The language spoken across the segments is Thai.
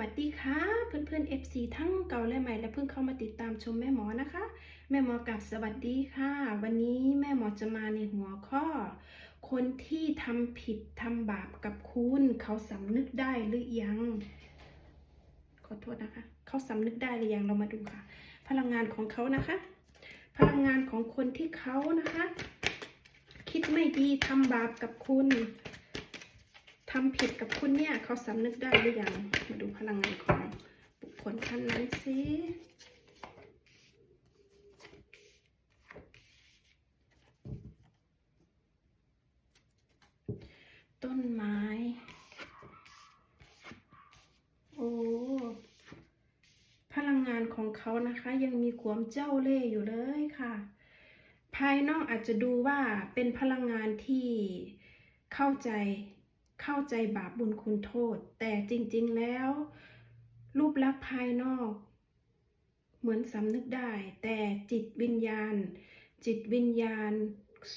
วัสดีค่ะ เพื่อนๆ FC ทั้งเก่าและใหม่และเพิ่งเข้ามาติดตามชมแม่หมอนะคะ แม่หมอกับสวัสดีค่ะ วันนี้แม่หมอจะมาในหัวข้อ คนที่ทำผิดทำบาปกับคุณเขาสำนึกได้หรือยัง ขอโทษนะคะ เขาสำนึกได้หรือยังเรามาดูค่ะ พลังงานของเขานะคะ พลังงานของคนที่เขานะคะ คิดไม่ดีทำบาปกับคุณ ทำผิดกับคุณเนี่ย เขาสำนึกได้หรือยัง มาดูพลังงานของบุคคลท่านนั้นสิต้นไม้ โอ้ พลังงานของเขานะคะ ยังมีความเจ้าเล่ห์อยู่เลยค่ะ ภายนอกอาจจะดูว่าเป็นพลังงานที่เข้าใจ เข้าใจบาปบุญคุณโทษ แต่จริงๆแล้ว รูปลักษณ์ภายนอก เหมือนสำนึกได้ แต่จิตวิญญาณ จิตวิญญาณ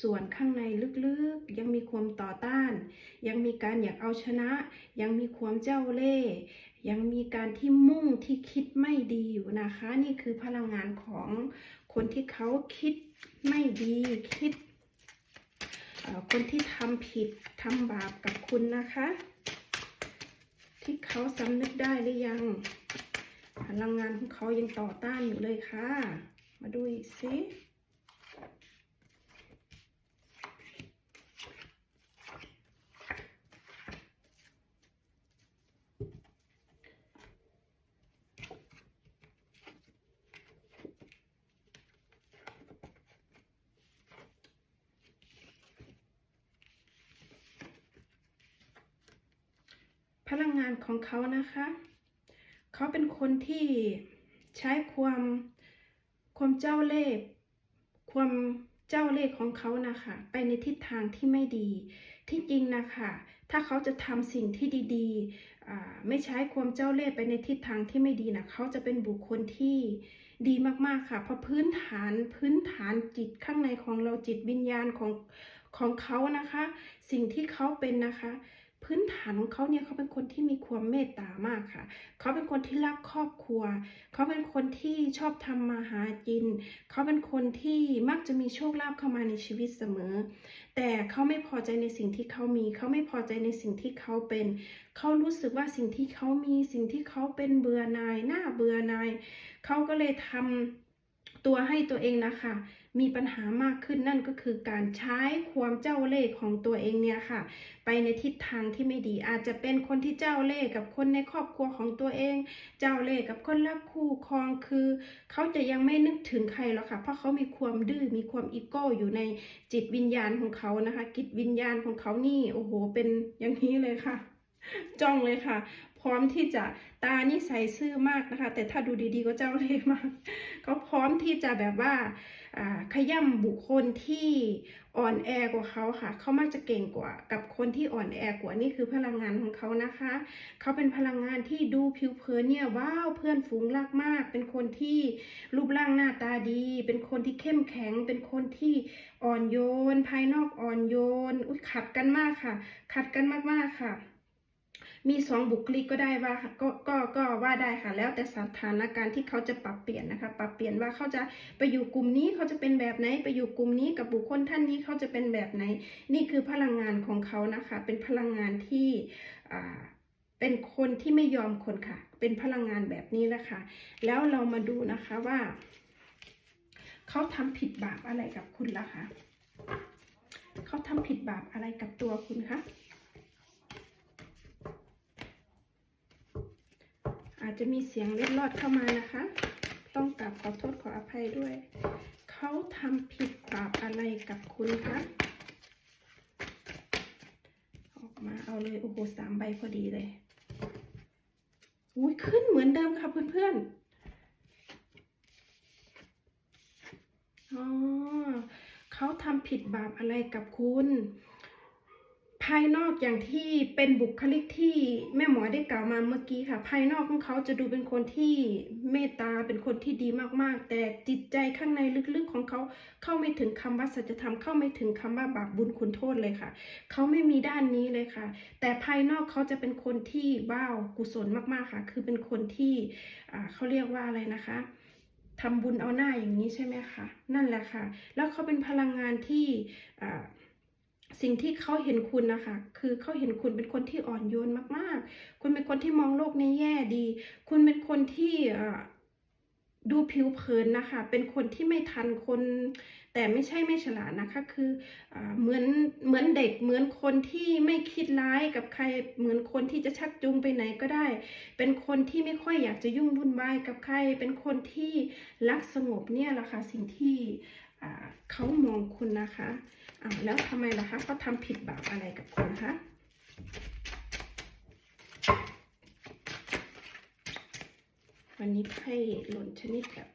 ส่วนข้างในลึกๆ ยังมีความต่อต้าน ยังมีการอยากเอาชนะ ยังมีความเจ้าเล่ห์ยังมีการที่มุ่งที่คิดไม่ดีอยู่นะคะ นี่คือพลังงานของคนที่เขาคิดไม่ดีคิด คนที่ทำผิดทำบาปกับคุณนะคะ ที่เขาสำนึกได้หรือยัง พลังงานของเขายังต่อต้านอยู่เลยค่ะ มาดูอีกสิ พลังงานของ เขานะคะ เขาเป็นคนที่ใช้ความความเจ้าเล่ห์ความเจ้าเล่ห์ของเขานะคะ ไปในทิศทางที่ไม่ดี ที่จริงนะคะ ถ้าเขาจะทำสิ่งที่ดีๆ ไม่ใช้ความเจ้าเล่ห์ไปในทิศทางที่ไม่ดีนะเขาจะเป็นบุคคลที่ดีมากๆค่ะ เพราะพื้นฐานพื้นฐานจิตข้างในของเราจิตวิญญาณของของเขานะคะ สิ่งที่เขาเป็นนะคะ พื้นฐานของเขาเนี่ยเขาเป็นคนที่มีความเมตตามากค่ะ เขาเป็นคนที่รักครอบครัว เขาเป็นคนที่ชอบทำมาหากิน เขาเป็นคนที่มักจะมีโชคลาภเข้ามาในชีวิตเสมอ แต่เขาไม่พอใจในสิ่งที่เขามี เขาไม่พอใจในสิ่งที่เขาเป็น เขารู้สึกว่าสิ่งที่เขามีสิ่งที่เขาเป็นเบื่อหน่ายหน้าเบื่อหน่าย เขาก็เลยทำ ตัวให้ตัวเองนะคะ มีปัญหามากขึ้นนั่นก็คือการใช้ความเจ้าเล่ห์ของตัวเองเนี่ยค่ะ ไปในทิศทางที่ไม่ดีอาจจะเป็นคนที่เจ้าเล่ห์กับคนในครอบครัวของตัวเอง เจ้าเล่ห์กับคนรักคู่ครองคือ เขาจะยังไม่นึกถึงใครหรอกค่ะ เพราะเขามีความดื้อมีความอีโก้อยู่ในจิตวิญญาณของเขานะคะจิตวิญญาณของเขานี่โอ้โหเป็นอย่างนี้เลยค่ะ จ้องเลยค่ะ ร้อมที่จะตานี่ใส่ซื่อมากนะคะ แต่ถ้าดูดีๆก็เจ้าเล่ห์มากเขาพร้อมที่จะแบบว่าอ่าขย่ำบุคคลที่อ่อนแอกว่าเขาค่ะ เขามักจะเก่งกว่ากับคนที่อ่อนแอกว่านี่คือพลังงานของเขานะคะ เขาเป็นพลังงานที่ดูผิวเผินเนี่ยว้าวเพื่อนฝูงรักมาก เป็นคนที่รูปร่างหน้าตาดี เป็นคนที่เข้มแข็ง เป็นคนที่อ่อนโยน ภายนอกอ่อนโยน อุ้ยขัดกันมากค่ะ ขัดกันมากๆค่ะ มีสองบุคลิกก็ได้ว่าก็ก็ก็ว่าได้ค่ะ แล้วแต่สถานการณ์ที่เขาจะปรับเปลี่ยนนะคะ ปรับเปลี่ยนว่าเขาจะไปอยู่กลุ่มนี้เขาจะเป็นแบบไหน ไปอยู่กลุ่มนี้กับบุคคลท่านนี้เขาจะเป็นแบบไหน นี่คือพลังงานของเขานะคะ เป็นพลังงานที่เป็นคนที่ไม่ยอมคนค่ะ เป็นพลังงานแบบนี้แหละค่ะ แล้วเรามาดูนะคะว่า เขาทำผิดบาปอะไรกับคุณล่ะคะเขาทำผิดบาปอะไรกับตัวคุณคะ อาจจะมีเสียงเล็ดลอดเข้ามานะคะ ต้องกราบขอโทษขออภัยด้วย เขาทำผิดบาปอะไรกับคุณคะออกมาเอาเลย โอ้โหสามใบพอดีเลยอุ้ยขึ้นเหมือนเดิมค่ะเพื่อนๆอ๋อเขาทำผิดบาปอะไรกับคุณ ภายนอกอย่างที่เป็นบุคลิกที่แม่หมอได้กล่าวมาเมื่อกี้ค่ะ ภายนอกของเขาจะดูเป็นคนที่เมตตาเป็นคนที่ดีมากๆ แต่จิตใจข้างในลึกๆของเขาเข้าไม่ถึงคำว่าสัจธรรมเข้าไม่ถึงคำว่าบาปบุญคุณโทษเลยค่ะ เขาไม่มีด้านนี้เลยค่ะ แต่ภายนอกเขาจะเป็นคนที่ว้าวกุศลมากๆค่ะ คือเป็นคนที่เขาเรียกว่าอะไรนะคะทำบุญเอาหน้าอย่างนี้ใช่ไหมคะนั่นแหละค่ะ แล้วเขาเป็นพลังงานที่อ่า สิ่งที่เขาเห็นคุณนะคะ คือเขาเห็นคุณเป็นคนที่อ่อนโยนมากๆ คุณเป็นคนที่มองโลกในแง่ดี คุณเป็นคนที่ดูผิวเผินนะคะ เป็นคนที่ไม่ทันคน แต่ไม่ใช่ไม่ฉลาดนะคะ คืออเหมือนเหมือนเด็ก เหมือนคนที่ไม่คิดร้ายกับใคร เหมือนคนที่จะชักจูงไปไหนก็ได้ เป็นคนที่ไม่ค่อยอยากจะยุ่งวุ่นวายกับใคร เป็นคนที่รักสงบเนี่ยแหละค่ะสิ่งที่เขามองคุณนะคะ อ้าวแล้วทำไมล่ะคะเขาทำผิดบาปอะไรกับคนคะวันนี้ไพ่หล่นชนิดแบบ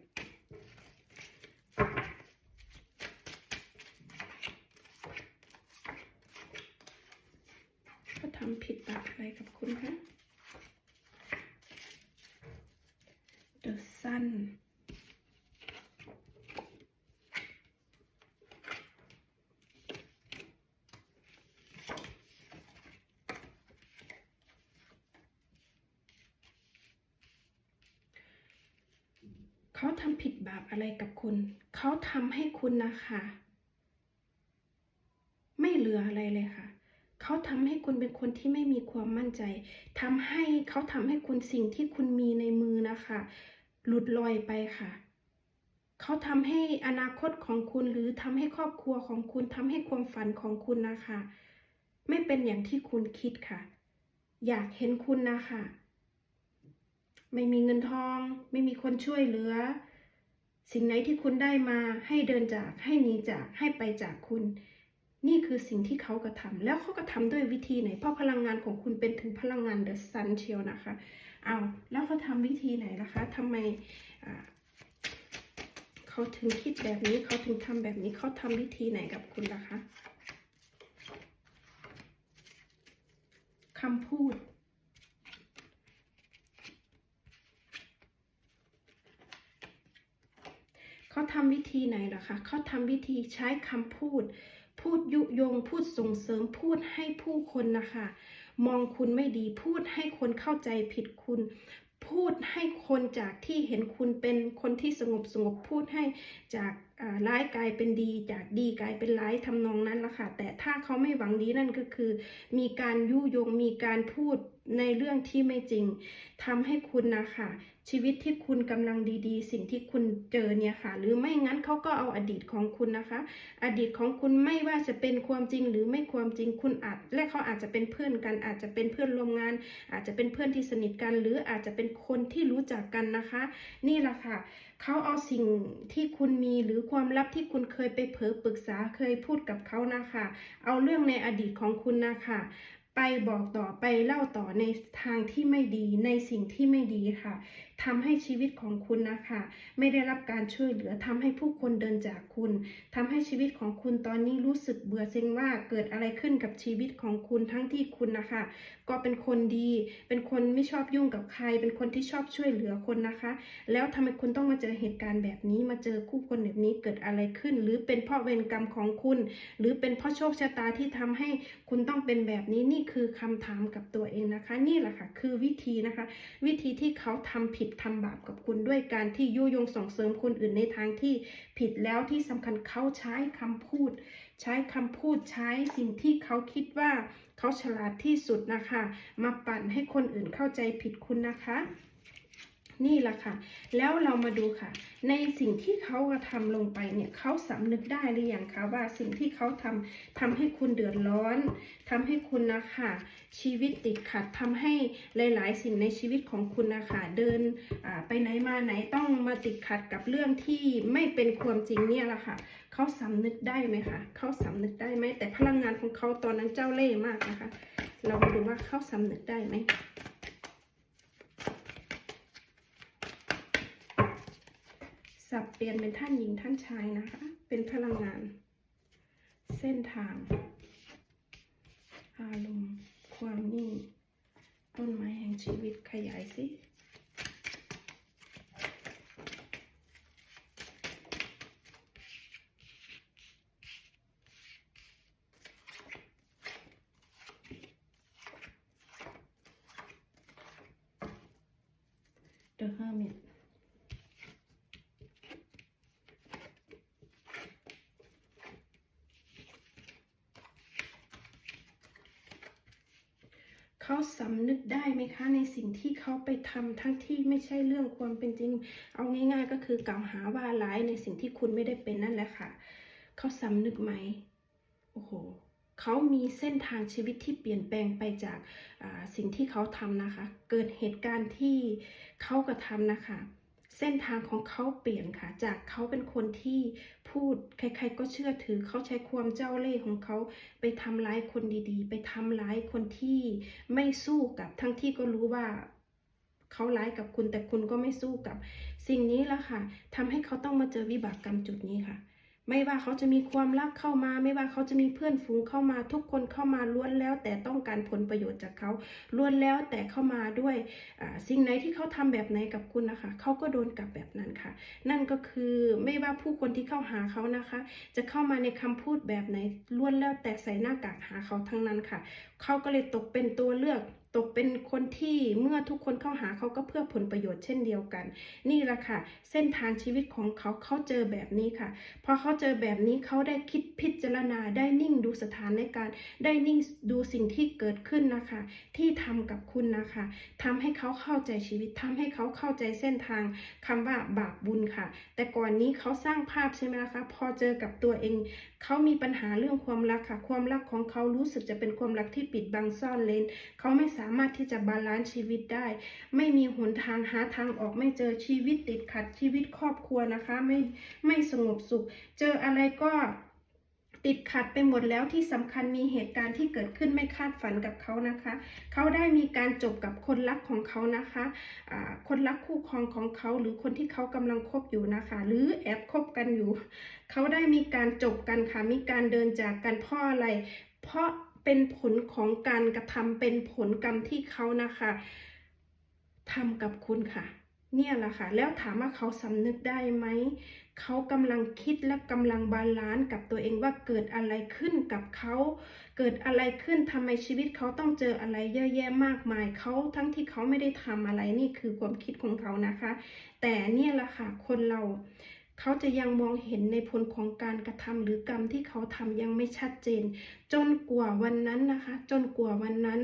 เขาทำผิดบาปอะไรกับคุณคะ The Sun เขาทำผิดบาปอะไรกับคุณ เขา ทำให้คุณนะคะ ไม่เหลืออะไรเลยค่ะ เขาทำให้คุณเป็นคนที่ไม่มีความมั่นใจทำให้เขาทำให้คุณสิ่งที่คุณมีในมือนะคะ หลุดลอยไปค่ะเขาทำให้อนาคตของคุณหรือทำให้ครอบครัวของคุณทำให้ความฝันของคุณนะคะ ไม่เป็นอย่างที่คุณคิดค่ะ อยากเห็นคุณนะคะ ไม่มีเงินทอง ไม่มีคนช่วยเหลือ สิ่งไหนที่คุณได้มาให้เดินจากให้หนีจากให้ไปจากคุณ นี่คือสิ่งที่เขากระทำแล้วเขากระทำด้วยวิธีไหน เพราะพลังงานของคุณเป็นถึงพลังงานเดอะซันเชียวนะคะเอาแล้วเขาทำวิธีไหนล่ะคะทำไมเขาถึงคิดแบบนี้เขาถึงทำแบบนี้เขาทำวิธีไหนกับคุณล่ะคะคำพูด เขาทำวิธีไหนล่ะคะเขาทำวิธีใช้คำพูด พูดยุยง พูดส่งเสริม พูดให้ผู้คนนะคะ มองคุณไม่ดี พูดให้คนเข้าใจผิดคุณ พูดให้คนจากที่เห็นคุณเป็นคนที่สงบสงบพูดให้จากร้ายกลายเป็นดี จากดีกลายเป็นร้ายทำนองนั้นละค่ะ แต่ถ้าเขาไม่หวังดีนั่นก็คือ มีการยุยง มีการพูดในเรื่องที่ไม่จริงทำให้คุณนะคะ ชีวิตที่คุณกำลังดีๆ สิ่งที่คุณเจอเนี่ยค่ะ หรือไม่งั้นเขาก็เอาอดีตของคุณนะคะ อดีตของคุณไม่ว่าจะเป็นความจริงหรือไม่ความจริงคุณอาจและเขาอาจจะเป็นเพื่อนกัน อาจจะเป็นเพื่อนร่วมงาน อาจจะเป็นเพื่อนที่สนิทกัน หรืออาจจะเป็นคนที่รู้จักกันนะคะ นี่แหละค่ะเขาเอาสิ่งที่คุณมีหรือความลับที่คุณเคยไปเผลอปรึกษาเคยพูดกับเขานะคะ เอาเรื่องในอดีตของคุณนะคะไปบอกต่อไปเล่าต่อในทางที่ไม่ดีในสิ่งที่ไม่ดีค่ะ ทำให้ชีวิตของคุณนะคะ ไม่ได้รับการช่วยเหลือทำให้ผู้คนเดินจากคุณทำให้ชีวิตของคุณตอนนี้รู้สึกเบื่อเซ็งว่าเกิดอะไรขึ้นกับชีวิตของคุณทั้งที่คุณนะคะ ก็เป็นคนดี เป็นคนไม่ชอบยุ่งกับใคร เป็นคนที่ชอบช่วยเหลือคนนะคะ แล้วทำไมคุณต้องมาเจอเหตุการณ์แบบนี้มาเจอคู่คนแบบนี้เกิดอะไรขึ้น หรือเป็นเพราะเวรกรรมของคุณ หรือเป็นเพราะโชคชะตาที่ทำให้คุณต้องเป็นแบบนี้นี่คือคำถามกับตัวเองนะคะ นี่แหละค่ะคือวิธีนะคะ วิธีที่เขาทำผิดทำบาปกับคุณด้วยการที่ยุยงส่งเสริมคนอื่นในทางที่ผิดแล้วที่สำคัญเขาใช้คำพูด ใช้คำพูดใช้สิ่งที่เขาคิดว่าเขาฉลาดที่สุดนะคะ มาปั่นให้คนอื่นเข้าใจผิดคุณนะคะ นี่แหละค่ะ แล้วเรามาดูค่ะ ในสิ่งที่เขากระทำลงไปเนี่ยเขาสำนึกได้หรือยังคะว่าสิ่งที่เขาทำทำให้คุณเดือดร้อนทำให้คุณนะคะชีวิตติดขัดทำให้หลาย ๆ สิ่งในชีวิตของคุณนะคะเดินไปไหนมาไหนต้องมาติดขัดกับเรื่องที่ไม่เป็นความจริงเนี่ยแหละค่ะเขาสำนึกได้ไหมคะเขาสำนึกได้ไหมแต่พลังงานของเขาตอนนั้นเจ้าเล่ห์มากนะคะ เรามาดูว่าเขาสำนึกได้ไหม สับเปลี่ยนเป็นท่านหญิงท่านชายนะคะ เป็นพลังงาน เส้นทาง อารมณ์ความนิ่ง ต้นไม้แห่งชีวิตขยายสิ The Hermit เขา สำนึกได้ไหมคะในสิ่งที่เขาไปทำทั้งที่ไม่ใช่เรื่องความเป็นจริง เอาง่าย ๆ ก็คือกล่าวหาว่าร้ายในสิ่งที่คุณไม่ได้เป็นนั่นแหละค่ะ เขาสำนึกไหมโอ้โหเขามีเส้นทางชีวิตที่เปลี่ยนแปลงไปจากาสิ่งที่เขาทำนะคะ เกิดเหตุการณ์ที่เขากระทำนะคะ เส้นทางของเขาเปลี่ยนค่ะ จากเขาเป็นคนที่พูดใครๆก็เชื่อถือเขาใช้ความเจ้าเล่ห์ของเขาไปทำร้ายคนดีๆ ไปทำร้ายคนที่ไม่สู้กับทั้งที่ก็รู้ว่าเขาร้ายกับคุณแต่คุณก็ไม่สู้กับ สิ่งนี้ละค่ะทำให้เขาต้องมาเจอวิบากกรรมจุดนี้ค่ะ ไม่ว่าเขาจะมีความรักเข้ามา ไม่ว่าเขาจะมีเพื่อนฝูงเข้ามา ทุกคนเข้ามาล้วนแล้วแต่ต้องการผลประโยชน์จากเขาล้วนแล้วแต่เข้ามาด้วยสิ่งไหนที่เขาทำแบบไหนกับคุณนะคะเขาก็โดนกลับแบบนั้นค่ะ นั่นก็คือไม่ว่าผู้คนที่เข้าหาเขานะคะ จะเข้ามาในคำพูดแบบไหนล้วนแล้วแต่ใส่หน้ากากหาเขาทั้งนั้นค่ะเขาก็เลยตกเป็นตัวเลือก ตกเป็นคนที่เมื่อทุกคนเข้าหาเขาก็เพื่อผลประโยชน์เช่นเดียวกัน นี่แหละค่ะ เส้นทางชีวิตของเขาเขาเจอแบบนี้ค่ะพอเขาเจอแบบนี้เขาได้คิดพิจารณาได้นิ่งดูสถานในการได้นิ่งดูสิ่งที่เกิดขึ้นนะคะ ที่ทำกับคุณนะคะทำให้เขาเข้าใจชีวิตทำให้เขาเข้าใจเส้นทางคำว่าบาปบุญค่ะ แต่ก่อนนี้เขาสร้างภาพใช่ไหมล่ะคะพอเจอกับตัวเองเขามีปัญหาเรื่องความรักค่ะ ความรักของเขารู้สึกจะเป็นความรักที่ปิดบังซ่อนเลนเขาไม่สามารถที่จะบาลานซ์ชีวิตได้ ไม่มีหนทางหาทางออกไม่เจอชีวิตติดขัดชีวิตครอบครัวนะคะ ไม่ไม่สงบสุข เจออะไรก็ติดขัดไปหมดแล้วที่สำคัญมีเหตุการณ์ที่เกิดขึ้นไม่คาดฝันกับเขานะคะ เขาได้มีการจบกับคนรักของเขานะคะอ่าคนรักคู่ครองของเขา หรือคนที่เขากำลังคบอยู่นะคะ หรือแอบคบกันอยู่ เขาได้มีการจบกันค่ะมีการเดินจากกันเพราะอะไร เพราะ เป็นผลของการกระทำเป็นผลกรรมที่เขานะคะทำกับคุณค่ะ เนี่ยแหละค่ะ แล้วถามว่าเขาสำนึกได้ไหมเขากำลังคิดและกำลังบาลานซ์กับตัวเองว่าเกิดอะไรขึ้นกับเขาเกิดอะไรขึ้นทำไมชีวิตเขาต้องเจออะไรเยอะแยะมากมายเขาทั้งที่เขาไม่ได้ทำอะไรนี่คือความคิดของเขานะคะ แต่เนี่ยแหละค่ะคนเรา เขาจะยังมองเห็นในผลของการกระทำหรือกรรมที่เขาทำยังไม่ชัดเจน จนกว่าวันนั้นนะคะ จนกว่าวันนั้น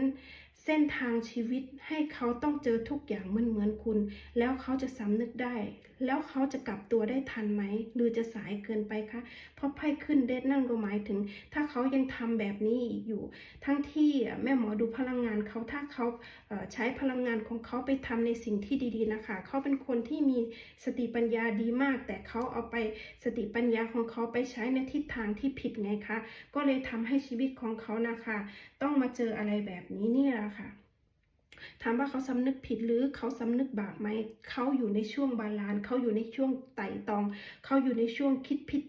เส้นทางชีวิตให้เขาต้องเจอทุกอย่างเหมือนเหมือนคุณ แล้วเขาจะสำนึกได้ แล้วเขาจะกลับตัวได้ทันไหม หรือจะสายเกินไปคะ เพราะไพ่ขึ้นเดชนั่นก็หมายถึง ถ้าเขายังทำแบบนี้อีกอยู่ ทั้งที่แม่หมอดูพลังงานเขาถ้าเขาใช้พลังงานของเขาไปทำในสิ่งที่ดีๆนะคะ เขาเป็นคนที่มีสติปัญญาดีมาก แต่เขาเอาไปสติปัญญาของเขาไปใช้ในทิศทางที่ผิดไงคะ ก็เลยทำให้ชีวิตของเขานะคะ ต้องมาเจออะไรแบบนี้เนี่ยแหละค่ะ ถามว่าเขาสำนึกผิดหรือเขาสำนึกบาปไหม เขาอยู่ในช่วงบาลานซ์เขาอยู่ในช่วงไต่ตอง เขาอยู่ในช่วงคิดพิจ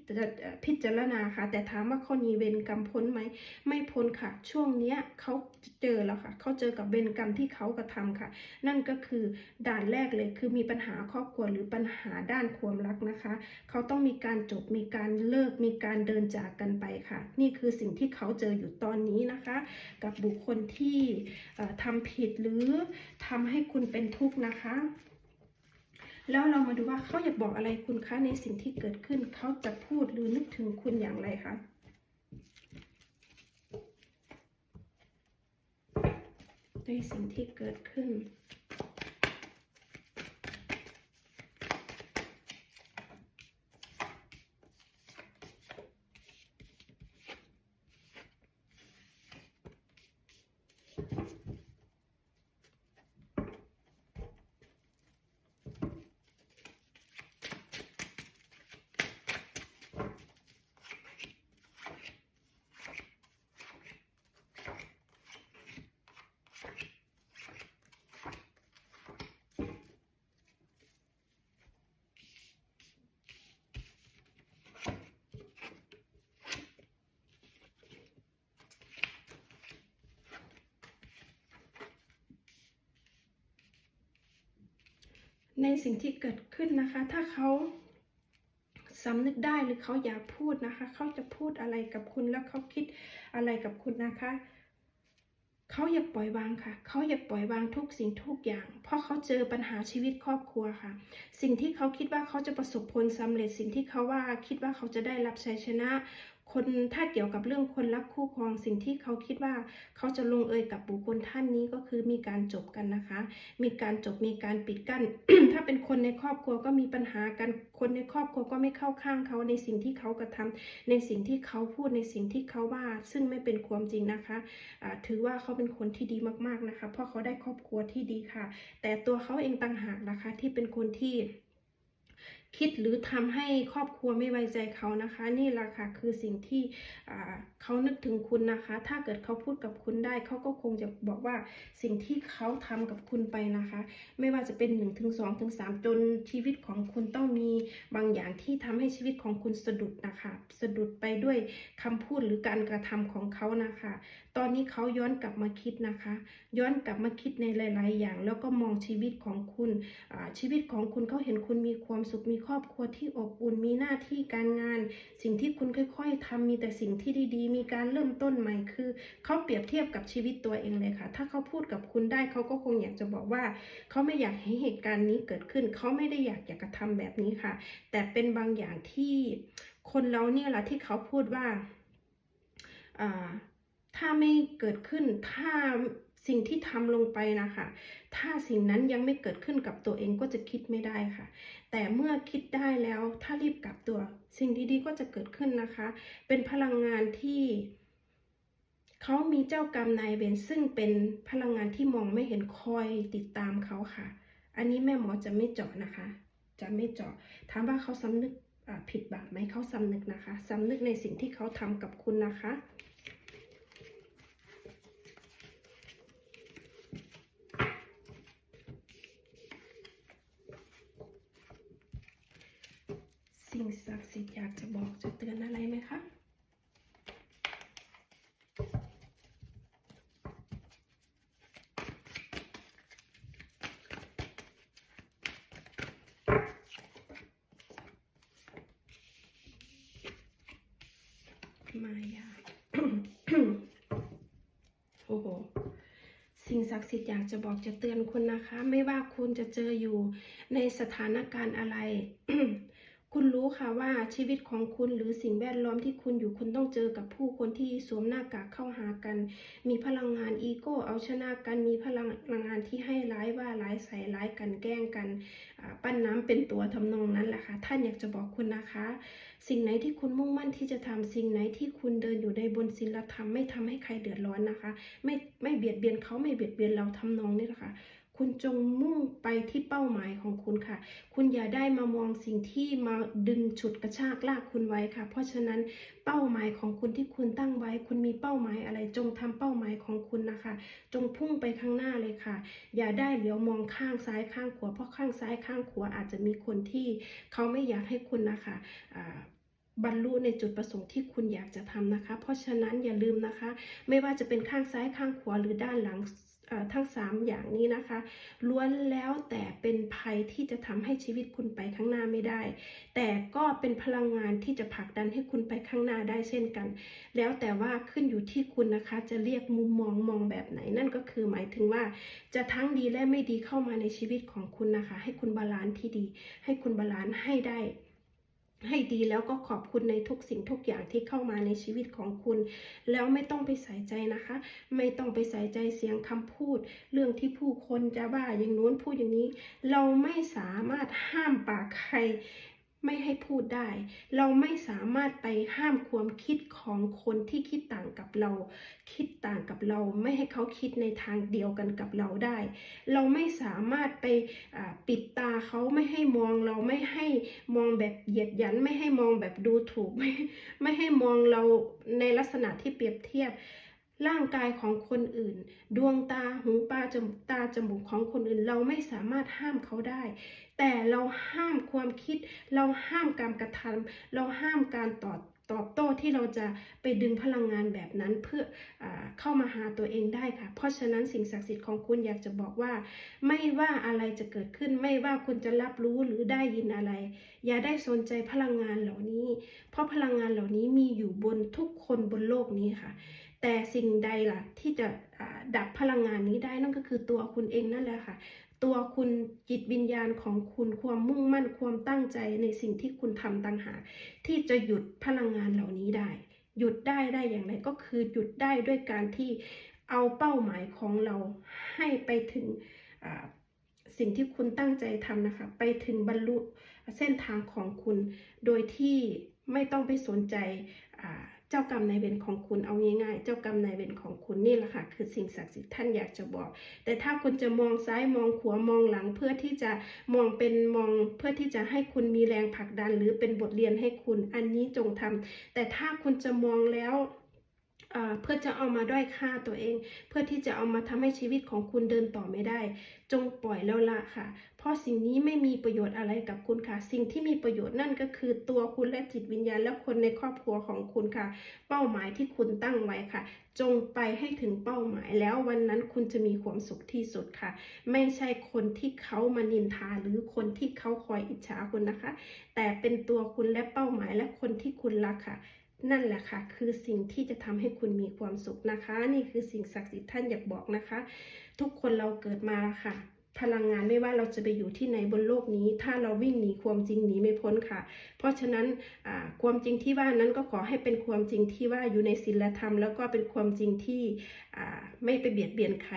พิจารณาค่ะ แต่ถามว่าเขาหนีเวรกรรมพ้นไหม ไม่พ้นค่ะ ช่วงเนี้ยเขาเจอแล้วค่ะ เขาเจอกับเวรกรรมที่เขากระทำค่ะ นั่นก็คือด่านแรกเลยคือมีปัญหาครอบครัวหรือปัญหาด้านความรักนะคะ เขาต้องมีการจบ มีการเลิก มีการเดินจากกันไปค่ะ นี่คือสิ่งที่เขาเจออยู่ตอนนี้นะคะ กับบุคคลที่เอ่อทำผิดหรือทำให้คุณเป็นทุกข์นะคะ แล้วเรามาดูว่าเขาอยากบอกอะไรคุณคะในสิ่งที่เกิดขึ้นเขาจะพูดหรือนึกถึงคุณอย่างไรคะในสิ่งที่เกิดขึ้น ในสิ่งที่เกิดขึ้นนะคะ ถ้าเขาสำนึกได้หรือเขาอยากพูดนะคะ เขาจะพูดอะไรกับคุณแล้วเขาคิดอะไรกับคุณนะคะ เขาอย่าปล่อยวางค่ะ เขาอย่าปล่อยวางทุกสิ่งทุกอย่าง เพราะเขาเจอปัญหาชีวิตครอบครัวค่ะ สิ่งที่เขาคิดว่าเขาจะประสบผลสำเร็จ สิ่งที่เขาว่าคิดว่าเขาจะได้รับชัยชนะ คนถ้าเกี่ยวกับเรื่องคนรักคู่ครองสิ่งที่เขาคิดว่าเขาจะลงเอยกับบุคคลท่านนี้ก็คือมีการจบกันนะคะ มีการจบมีการปิดกั้น ถ้าเป็นคนในครอบครัวก็มีปัญหากันคนในครอบครัวก็ไม่เข้าข้างเขาในสิ่งที่เขากระทำในสิ่งที่เขาพูดในสิ่งที่เขาว่า ซึ่งไม่เป็นความจริงนะคะอ่าถือว่าเขาเป็นคนที่ดีมากๆนะคะ เพราะเขาได้ครอบครัวที่ดีค่ะ แต่ตัวเขาเองต่างหากนะคะที่เป็นคนที่ คิดหรือทำให้ครอบครัวไม่ไว้ใจเขานะคะ นี่แหละค่ะคือสิ่งที่เขานึกถึงคุณนะคะ ถ้าเกิดเขาพูดกับคุณได้ เขาก็คงจะบอกว่าสิ่งที่เขาทำกับคุณไปนะคะ ไม่ว่าจะเป็น1นถึงสถึงสจนชีวิตของคุณต้องมีบางอย่างที่ทำให้ชีวิตของคุณสะดุดนะคะ สะดุดไปด้วยคำพูดหรือการกระทำของเขานะคะ ตอนนี้เขาย้อนกลับมาคิดนะคะ ย้อนกลับมาคิดในหลาย ๆ อย่าง แล้วก็มองชีวิตของคุณชีวิตของคุณเขาเห็นคุณมีความสุขมีครอบครัวที่อบอุ่นมีหน้าที่การงาน สิ่งที่คุณค่อย ๆทำมีแต่สิ่งที่ดีมีการเริ่มต้นใหม่คือเขาเปรียบเทียบกับชีวิตตัวเองเลยค่ะ ถ้าเขาพูดกับคุณได้เขาก็คงอยากจะบอกว่า เขาไม่อยากให้เหตุการณ์นี้เกิดขึ้น เขาไม่ได้อยากอยากกระทำแบบนี้ค่ะ แต่เป็นบางอย่างที่คนเราเนี่ยแหละที่เขาพูดว่าอ่าถ้าไม่เกิดขึ้นถ้า สิ่งที่ทำลงไปนะคะ ถ้าสิ่งนั้นยังไม่เกิดขึ้นกับตัวเองก็จะคิดไม่ได้ค่ะ แต่เมื่อคิดได้แล้วถ้ารีบกลับตัว สิ่งดีๆก็จะเกิดขึ้นนะคะ เป็นพลังงานที่เขามีเจ้ากรรมนายเวรซึ่งเป็นพลังงานที่มองไม่เห็นคอยติดตามเขาค่ะ อันนี้แม่หมอจะไม่เจาะนะคะ จะไม่เจาะถามว่าเขาสำนึกผิดบาปไหมเขาสำนึกนะคะสำนึกในสิ่งที่เขาทำกับคุณนะคะ สิ่ งศักดิ์สิทธิ์อยากจะบอกจะเตือนอะไรไหมคะมายาโอ้โห สิ่งศักดิ์สิทธิ์อยากจะบอกจะเตือนคุณนะคะ ไม่ว่าคุณจะเจออยู่ในสถานการณ์อะไร รู้ค่ะว่าชีวิตของคุณหรือสิ่งแวดล้อมที่คุณอยู่คุณต้องเจอกับผู้คนที่สวมหน้ากากเข้าหากัน มีพลังงานอีโก้เอาชนะกันมีพลังงานที่ให้ร้ายว่าร้ายใส่ร้ายกันแกล้งกันปั้นน้ำเป็นตัวทำนองนั้นแหละค่ะท่านอยากจะบอกคุณนะคะ สิ่งไหนที่คุณมุ่งมั่นที่จะทำสิ่งไหนที่คุณเดินอยู่ในบนศีลธรรมไม่ทำให้ใครเดือดร้อนนะคะ ไม่ไม่เบียดเบียนเขาไม่เบียดเบียนเราทำนองนี้แหละค่ะ คุณจงมุ่งไปที่เป้าหมายของคุณค่ะ คุณอย่าได้มามองสิ่งที่มาดึงฉุดกระชากลากคุณไว้ค่ะ เพราะฉะนั้นเป้าหมายของคุณที่คุณตั้งไว้ คุณมีเป้าหมายอะไร จงทำเป้าหมายของคุณนะคะ จงพุ่งไปข้างหน้าเลยค่ะ อย่าได้เหลียวมองข้างซ้ายข้างขวา เพราะข้างซ้ายข้างขวาอาจจะมีคนที่เขาไม่อยากให้คุณนะคะบรรลุในจุดประสงค์ที่คุณอยากจะทำนะคะ เพราะฉะนั้นอย่าลืมนะคะ ไม่ว่าจะเป็นข้างซ้ายข้างขวาหรือด้านหลัง ทั้ง 3 อย่างนี้นะคะ ล้วนแล้วแต่เป็นภัยที่จะทำให้ชีวิตคุณไปข้างหน้าไม่ได้ แต่ก็เป็นพลังงานที่จะผลักดันให้คุณไปข้างหน้าได้เช่นกัน แล้วแต่ว่าขึ้นอยู่ที่คุณนะคะ จะเรียกมุมมองมองแบบไหนนั่นก็คือหมายถึงว่า จะทั้งดีและไม่ดีเข้ามาในชีวิตของคุณนะคะ ให้คุณบาลานซ์ที่ดี ให้คุณบาลานซ์ให้ได้ ให้ดีแล้วก็ขอบคุณในทุกสิ่งทุกอย่างที่เข้ามาในชีวิตของคุณ แล้วไม่ต้องไปใส่ใจนะคะ ไม่ต้องไปใส่ใจเสียงคำพูด เรื่องที่ผู้คนจะว่าอย่างนู้นพูดอย่างนี้ เราไม่สามารถห้ามปากใคร ไม่ให้พูดได้ เราไม่สามารถไปห้ามความคิดของคนที่คิดต่างกับเรา คิดต่างกับเรา ไม่ให้เขาคิดในทางเดียวกันกับเราได้ เราไม่สามารถไปปิดตาเขาไม่ให้มองเราไม่ให้มองแบบเหยียดยัน ไม่ให้มองแบบดูถูก ไม่ไม่ให้มองเราในลักษณะที่เปรียบเทียบ ร่างกายของคนอื่น ดวงตาหูปาจมูกตาจมูกของคนอื่น เราไม่สามารถห้ามเขาได้ แต่เราห้ามความคิด เราห้ามการกระทำเราห้ามการต่อตอบโต้ที่เราจะไปดึงพลังงานแบบนั้นเพื่ออเข้ามาหาตัวเองได้ค่ะ เพราะฉะนั้นสิ่งศักดิ์สิทธิ์ของคุณอยากจะบอกว่า ไม่ว่าอะไรจะเกิดขึ้น ไม่ว่าคุณจะรับรู้หรือได้ยินอะไร อย่าได้สนใจพลังงานเหล่านี้ เพราะพลังงานเหล่านี้มีอยู่บนทุกคนบนโลกนี้ค่ะ แต่สิ่งใดล่ะที่จะดับพลังงานนี้ได้นั่นก็คือตัวคุณเองนั่นแหละค่ะ ตัวคุณจิตวิญญาณของคุณความมุ่งมั่นความตั้งใจในสิ่งที่คุณทำต่างหากที่จะหยุดพลังงานเหล่านี้ได้ หยุดได้ได้อย่างไรก็คือหยุดได้ด้วยการที่เอาเป้าหมายของเราให้ไปถึงสิ่งที่คุณตั้งใจทำนะคะ ไปถึงบรรลุเส้นทางของคุณ โดยที่ไม่ต้องไปสนใจ เจ้ากรรมนายเวรของคุณเอาง่ายๆ เจ้ากรรมนายเวรของคุณนี่แหละค่ะ คือสิ่งศักดิ์สิทธิ์ท่านอยากจะบอก แต่ถ้าคุณจะมองซ้ายมองขวามองหลังเพื่อที่จะมองเป็นมองเพื่อที่จะให้คุณมีแรงผลักดัน หรือเป็นบทเรียนให้คุณอันนี้จงทำแต่ถ้าคุณจะมองแล้ว เพื่อจะเอามาด้อยค่าตัวเอง เพื่อที่จะเอามาทำให้ชีวิตของคุณเดินต่อไม่ได้ จงปล่อยแล้วละค่ะ เพราะสิ่งนี้ไม่มีประโยชน์อะไรกับคุณค่ะ สิ่งที่มีประโยชน์นั่นก็คือตัวคุณและจิตวิญญาณและคนในครอบครัวของคุณค่ะ เป้าหมายที่คุณตั้งไว้ค่ะ จงไปให้ถึงเป้าหมายแล้ววันนั้นคุณจะมีความสุขที่สุดค่ะ ไม่ใช่คนที่เขามานินทาหรือคนที่เขาคอยอิจฉาคุณนะคะ แต่เป็นตัวคุณและเป้าหมายและคนที่คุณรักค่ะ นั่นแหละค่ะ คือสิ่งที่จะทำให้คุณมีความสุขนะคะ นี่คือสิ่งศักดิ์สิทธิ์ท่านอยากบอกนะคะ ทุกคนเราเกิดมาค่ะ พลังงานไม่ว่าเราจะไปอยู่ที่ไหนบนโลกนี้ ถ้าเราวิ่งหนีความจริงหนีไม่พ้นค่ะ เพราะฉะนั้นความจริงที่ว่านั้นก็ขอให้เป็นความจริงที่ว่าอยู่ในศีลธรรม แล้วก็เป็นความจริงที่ไม่ไปเบียดเบียนใคร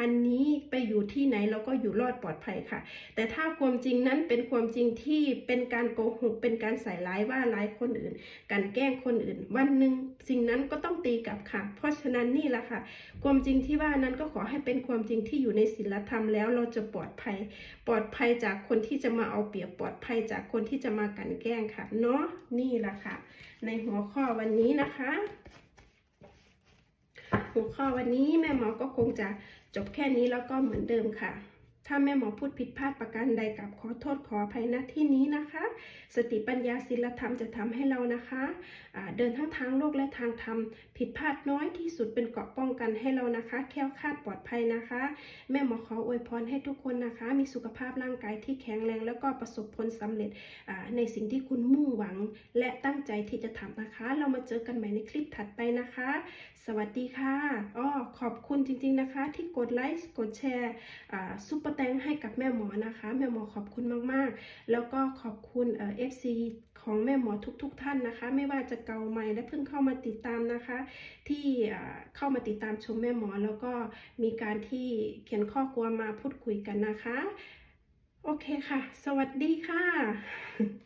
อันนี้ไปอยู่ที่ไหนเราก็อยู่รอดปลอดภัยค่ะ แต่ถ้าความจริงนั้นเป็นความจริงที่เป็นการโกหกเป็นการใส่ร้ายว่าร้ายคนอื่น การแกล้งคนอื่น วันหนึ่งสิ่งนั้นก็ต้องตีกลับค่ะ เพราะฉะนั้นนี่แหละค่ะ ความจริงที่ว่านั้นก็ขอให้เป็นความจริงที่อยู่ในศีลธรรมแล้วเราจะปลอดภัย ปลอดภัยจากคนที่จะมาเอาเปรียบปลอดภัยจากคนที่จะมากันแกล้งค่ะเนาะนี่แหละค่ะ ในหัวข้อวันนี้นะคะ หัวข้อวันนี้แม่หมอก็คงจะ จบแค่นี้แล้วก็เหมือนเดิมค่ะ ถ้าแม่หมอพูดผิดพลาดประการใดกับขอโทษขออภัยณที่นี้นะคะ สติปัญญาศีลธรรมจะทำให้เรานะคะอ่าเดินทั้งทางโลกและทางธรรม ผิดพลาดน้อยที่สุดเป็นเกราะป้องกันให้เรานะคะแค้วคาดปลอดภัยนะคะ แม่หมอขออวยพรให้ทุกคนนะคะ มีสุขภาพร่างกายที่แข็งแรง แล้วก็ประสบผลสำเร็จในสิ่งที่คุณมุ่งหวัง และตั้งใจที่จะทำนะคะ เรามาเจอกันใหม่ในคลิปถัดไปนะคะ สวัสดีค่ะอ้อขอบคุณจริงๆนะคะ ที่กดไลค์กดแชร์อ่าซุปเปอร์แตงให้กับแม่หมอนะคะ แม่หมอขอบคุณมากๆ แล้วก็ขอบคุณเอฟซีของแม่หมอทุกๆทท่านนะคะ ไม่ว่าจะเก่าใหม่และเพิ่งเข้ามาติดตามนะคะ ที่เข้ามาติดตามชมแม่หมอ แล้วก็มีการที่เขียนข้อความมาพูดคุยกันนะคะ โอเคค่ะ สวัสดีค่ะ